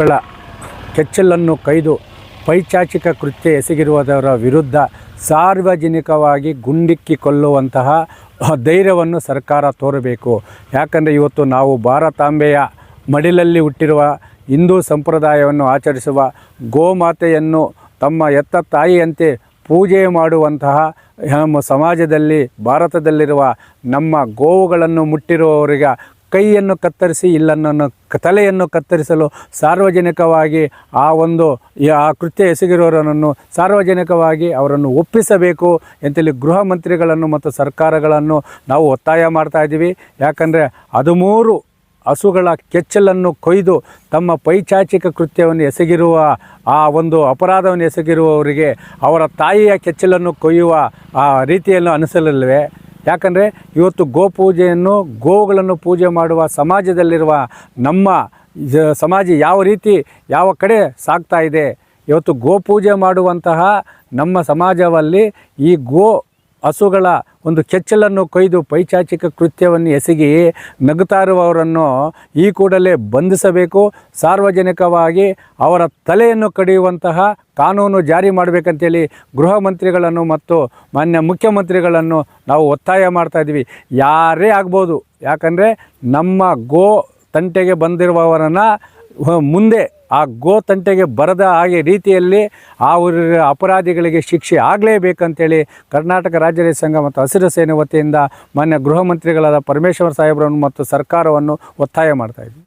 ಗಳ ಕೆಚ್ಚಲನ್ನು ಕೈದು ಪೈಚಾಚಿಕ ಕೃತ್ಯ ಎಸಗಿರುವುದರ ವಿರುದ್ಧ ಸಾರ್ವಜನಿಕವಾಗಿ ಗುಂಡಿಕ್ಕಿ ಕೊಲ್ಲುವಂತಹ ಧೈರ್ಯವನ್ನು ಸರ್ಕಾರ ತೋರಬೇಕು. ಯಾಕಂದರೆ ಇವತ್ತು ನಾವು ಭಾರತಾಂಬೆಯ ಮಡಿಲಲ್ಲಿ ಹುಟ್ಟಿರುವ ಹಿಂದೂ ಸಂಪ್ರದಾಯವನ್ನು ಆಚರಿಸುವ ಗೋಮಾತೆಯನ್ನು ತಮ್ಮ ಎತ್ತ ತಾಯಿಯಂತೆ ಪೂಜೆ ಮಾಡುವಂತಹ ನಮ್ಮ ಸಮಾಜದಲ್ಲಿ, ಭಾರತದಲ್ಲಿರುವ ನಮ್ಮ ಗೋವುಗಳನ್ನು ಮುಟ್ಟಿರುವವರಿಗೆ ಕೈಯನ್ನು ಕತ್ತರಿಸಿ ಇಲ್ಲನ್ನು ತಲೆಯನ್ನು ಕತ್ತರಿಸಲು ಸಾರ್ವಜನಿಕವಾಗಿ ಆ ಒಂದು ಆ ಕೃತ್ಯ ಎಸಗಿರುವವರನ್ನು ಸಾರ್ವಜನಿಕವಾಗಿ ಅವರನ್ನು ಒಪ್ಪಿಸಬೇಕು ಅಂತೇಳಿ ಗೃಹ ಮಂತ್ರಿಗಳನ್ನು ಮತ್ತು ಸರ್ಕಾರಗಳನ್ನು ನಾವು ಒತ್ತಾಯ ಮಾಡ್ತಾ ಇದ್ದೀವಿ. ಯಾಕಂದರೆ ಹದಿಮೂರು ಹಸುಗಳ ಕೆಚ್ಚಲನ್ನು ಕೊಯ್ದು ತಮ್ಮ ಪೈಚಾಚಿಕ ಕೃತ್ಯವನ್ನು ಎಸಗಿರುವ ಆ ಒಂದು ಅಪರಾಧವನ್ನು ಎಸಗಿರುವವರಿಗೆ ಅವರ ತಾಯಿಯ ಕೆಚ್ಚಲನ್ನು ಕೊಯ್ಯುವ ಆ ರೀತಿಯನ್ನು ಅನುಸರಿಸಲಿವೆ ಯಾಕಂದರೆ ಇವತ್ತು ಗೋಪೂಜೆಯನ್ನು ಗೋವುಗಳನ್ನು ಪೂಜೆ ಮಾಡುವ ಸಮಾಜದಲ್ಲಿರುವ ನಮ್ಮ ಸಮಾಜ ಯಾವ ರೀತಿ ಯಾವ ಕಡೆ ಸಾಗ್ತಾ ಇದೆ, ಇವತ್ತು ಗೋಪೂಜೆ ಮಾಡುವಂತಹ ನಮ್ಮ ಸಮಾಜದಲ್ಲಿ ಈ ಗೋ ಹಸುಗಳ ಒಂದು ಕೆಚ್ಚಲನ್ನು ಕೊಯ್ದು ಪೈಚಾಚಿಕ ಕೃತ್ಯವನ್ನು ಎಸಗಿ ನಗುತ್ತಾರುವವರನ್ನು ಈ ಕೂಡಲೇ ಬಂಧಿಸಬೇಕು. ಸಾರ್ವಜನಿಕವಾಗಿ ಅವರ ತಲೆಯನ್ನು ಕಡಿಯುವಂತಹ ಕಾನೂನು ಜಾರಿ ಮಾಡಬೇಕಂತೇಳಿ ಗೃಹ ಮಂತ್ರಿಗಳನ್ನು ಮತ್ತು ಮಾನ್ಯ ಮುಖ್ಯಮಂತ್ರಿಗಳನ್ನು ನಾವು ಒತ್ತಾಯ ಮಾಡ್ತಾ ಇದ್ದೀವಿ. ಯಾರೇ ಆಗ್ಬೋದು. ಯಾಕಂದರೆ ನಮ್ಮ ಗೋ ತಂಟೆಗೆ ಬಂದಿರುವವರನ್ನು ಮುಂದೆ ಆ ಗೋ ತಂಟೆಗೆ ಬರದ ಹಾಗೆ ರೀತಿಯಲ್ಲಿ ಆ ಅಪರಾಧಿಗಳಿಗೆ ಶಿಕ್ಷೆ ಆಗಲೇಬೇಕಂತೇಳಿ ಕರ್ನಾಟಕ ರಾಜ್ಯ ರೈತ ಸಂಘ ಮತ್ತು ಹಸಿರು ಸೇನೆ ವತಿಯಿಂದ ಮಾನ್ಯ ಗೃಹ ಮಂತ್ರಿಗಳಾದ ಪರಮೇಶ್ವರ ಸಾಹೇಬರನ್ನು ಮತ್ತು ಸರ್ಕಾರವನ್ನು ಒತ್ತಾಯ ಮಾಡ್ತಾ ಇದ್ವಿ.